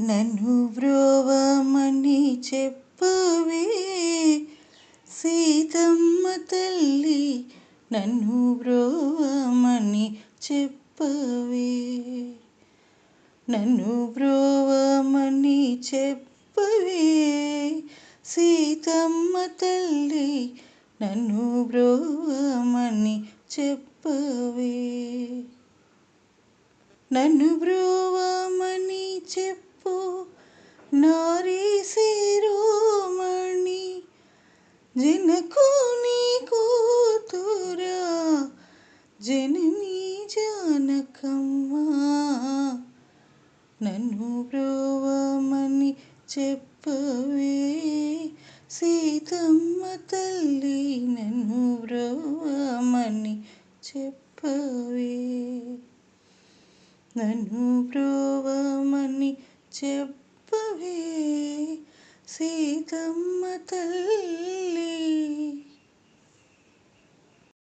నన్ను బ్రోవమని చెప్పవే. సీతమ్మ తల్లి నన్ను బ్రోవమని చెప్పవే. నన్ను బ్రోవమని చెప్పవే. సీతమ్మ తల్లి నన్ను బ్రోవమని చెప్పవే. నన్ను బ్రోవమని చెప్ప నారీ శిరోమణి జనకుని కూతురా జననీ జానకమ్మ. నన్ను ప్రోవమని చెప్పవే సీతమ్మ తల్లి నన్ను బ్రోవమని చెప్పవే. నన్ను బ్రోవమని చెప్పవే సీతమ్మ తల్లి